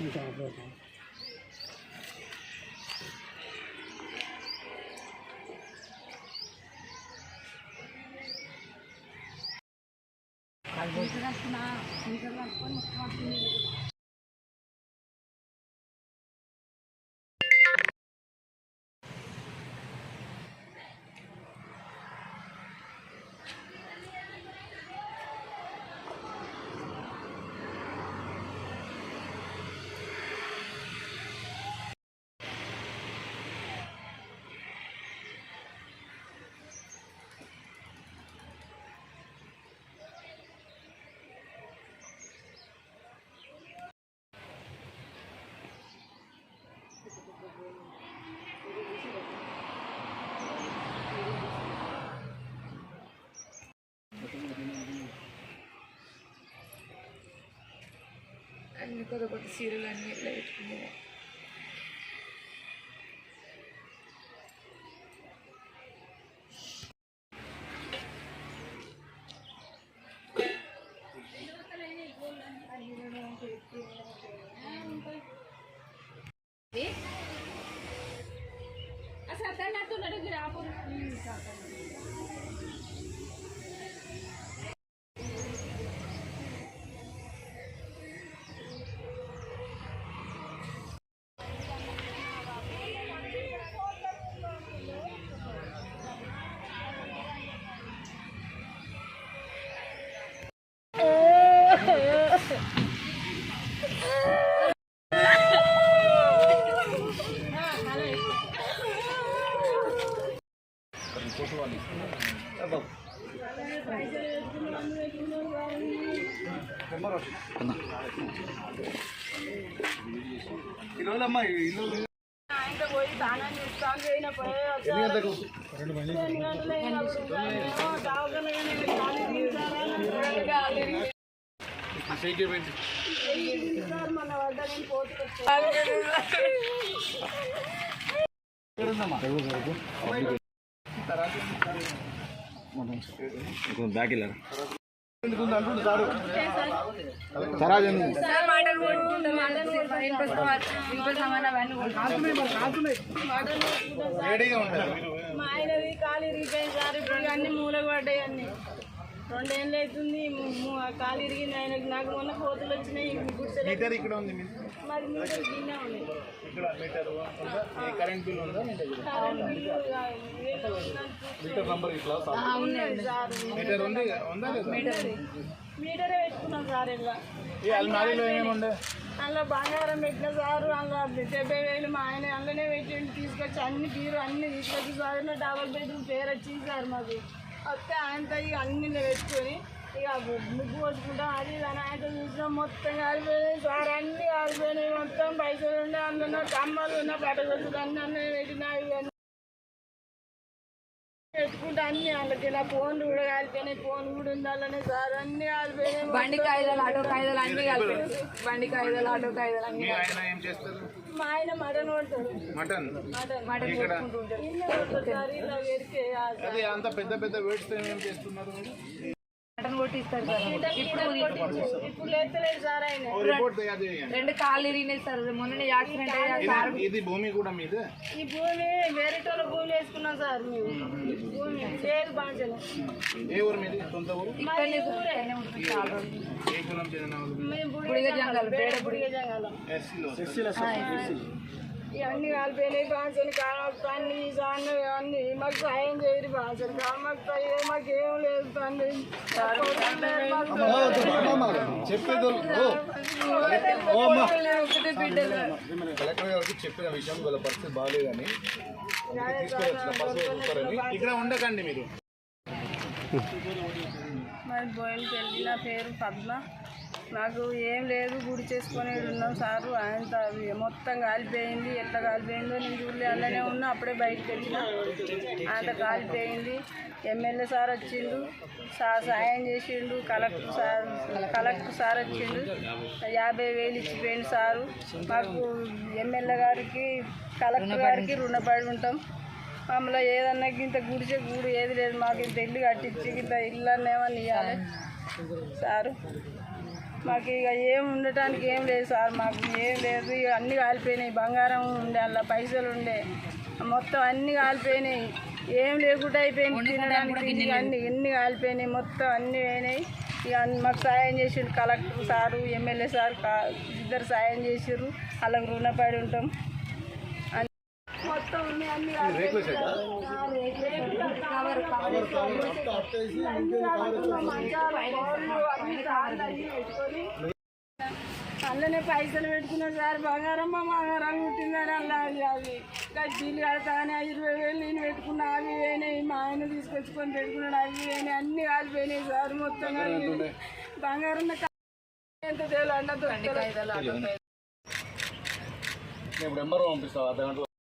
진짜 아버지. 아이고. కొత్త కొత్త సీరియల్ అన్ని ఇట్లా పెట్టుకునేది బ్యాక్ వెళ్ళారు సార్ మాటలు కొట్టుకుంటాం మాటలు ఇనుప సామాన్ ఇనుప సామాన్ అవన్నీ మా ఆయనది కాలు ఇరిగిపోయింది సార్ ఇప్పుడు అన్ని మూలగడ్డాయి అన్ని. రెండేళ్ళు అవుతుంది కాలు ఇరిగింది ఆయనకి నాకు మొన్న కోతులు వచ్చినాయి మీటర్ ఇక్కడ ఉంది మరి మీటర్ కింద ఉంది. ఇక్కడ మీటర్ కరెంట్ బిల్ ఉందా? నంబర్ ఇట్లా ఉన్నది సార్ మీటర్ ఉంది మీటరే. పెట్టుకున్నాం సార్ ఇలా ఈ అల్మారీలో ఏమేమి ఉండే అందులో బంగారం పెట్టిన సార్ అందులో డెబ్బై వేలు మా ఆయన అందులోనే పెట్టిండు తీసుకొచ్చి అన్ని బీరు అన్ని తీసుకొచ్చి సార్ డబల్ బెడ్రూమ్ పేరు వచ్చింది సార్ మాకు. వస్తే ఆయనతో ఇక అన్ని పెట్టుకొని ఇక ముగ్గు పోసుకుంటాం అది ఇది ఆయనతో చూసినాం మొత్తం కాలిపోయినాయి సార్ అన్ని కాలిపోయినాయి మొత్తం పైసలు ఉండే అందులో కమ్మలు ఉన్న బట్టగొట్టులు అన్నీ పెట్టినా ఇవన్నీ పెట్టుకుంటే అన్ని వాళ్ళకి నా ఫోన్లు కూడా కాలిపోయినాయి. ఫోన్ కూడా ఉంది అలానే సార్ అన్ని కాలిపోయినాయి. బండి కాగితాలు ఆటో కాగితాలు అన్ని కలిపి బండి కాగితాలు ఆటో కాగితాలు అన్ని మీ ఆయన ఏం మటన్ కొడతాడు మటన్? మటన్. ఇల్లు ఇలా పెడితే అది అంత పెద్ద పెద్ద వేట్స్ ఏమేమి చేస్తున్నారు మీరు మటన్ కొట్టిస్తారు సార్ ఇప్పుడు కొట్టించు. ఇప్పుడు లేస్తలేడు సార్ ఆయన ఓ రిపోర్ట్ తయారు చేయండి రెండు కాళ్ళు ఇరిగినాయి సార్ మొన్న యాక్సిడెంట్ అయ్యా సార్ ఇది- ఇది భూమి కూడా మీదే ఈ భూమి వేరేటోళ్ళ భూమి వేసుకున్నాం సార్ మేము భూమి లేదు బాంచలు ఏ ఊరు మీది సొంత ఊరు ఇక్కడనే ఇక్కడనే ఉంటుంది చాలా రోజులు. ఏ కులం చెందిన వాళ్ళు మేము బుడిగ జంగాలు పేడ బుడిగ జంగాలం ఎస్సీలో ఇవన్నీ కాలిపోయినాయి బాంచలు కావాలి అన్ని అన్ని అన్ని. మాకు సాయం చేయరు బాంచలు మాకు సాయం- మాకు ఏం లేదు తండ్రి కలెక్టర్ గారికి చెప్పిన విషయం వాళ్ళ పరిస్థితి బాగాలేదని తీసుకొచ్చిన పశువు చూస్తారని ఇక్కడ ఉండకండి మీరు. మరి బోయినపల్లి నా పేరు పద్మ. నాకు ఏం లేదు గుడి చేసుకొని ఉన్నాం సారు. అంత మొత్తం కాలిపోయింది. ఎట్లా కాలిపోయిందో నేను చూడలే. అలానే ఉన్నా అప్పుడే బయటకు వచ్చిన. అంత కాలిపోయింది. ఎమ్మెల్యే సార్ వచ్చిండు. సార్ సాయం చేసిండు. కలెక్టర్ సార్ కలెక్టర్ సార్ వచ్చిండు. యాభై వేలు ఇచ్చిపోయింది సారు. మాకు ఎమ్మెల్యే గారికి కలెక్టర్ గారికి రుణపడి ఉంటాం. మమ్మల్ని ఏదన్నా ఇంత గుడిచే గూడు ఏది లేదు. మాకు ఇంత ఇల్లు కట్టించి ఇంత ఇల్లు అన్న ఏమన్నా ఇవ్వాలి సారు. మాకు ఇక ఏం ఉండటానికి ఏం లేదు సార్ మాకు ఏం లేదు. ఇక అన్ని కాలిపోయినాయి బంగారం ఉండే అలా పైసలు ఉండే. మొత్తం అన్ని కాలిపోయినాయి. ఏం లేకుండా అయిపోయింది తినడానికి అన్ని ఎన్ని కాలిపోయినాయి మొత్తం అన్ని పోయినాయి ఇక మాకు సాయం చేసిండు కలెక్టర్ సారు ఎమ్మెల్యే సార్ ఇద్దరు సాయం చేసిర్రు వాళ్ళకి రుణపడి ఉంటాం. మొత్తం ఉన్నాయి అన్ని అందులోనే పైసలు పెట్టుకున్నా సార్. బంగారం మా బంగారం కుట్టిందని అలా అది. గడ్డీలు కడతానే ఇరవై వేలు నేను పెట్టుకున్నా అవి పోయినాయి మా ఆయన తీసుకొచ్చుకొని పెట్టుకున్నాడు అవి పోయినాయి అన్ని కాలిపోయినాయి సార్ మొత్తం. బంగారం నాకు ఎంత తేలు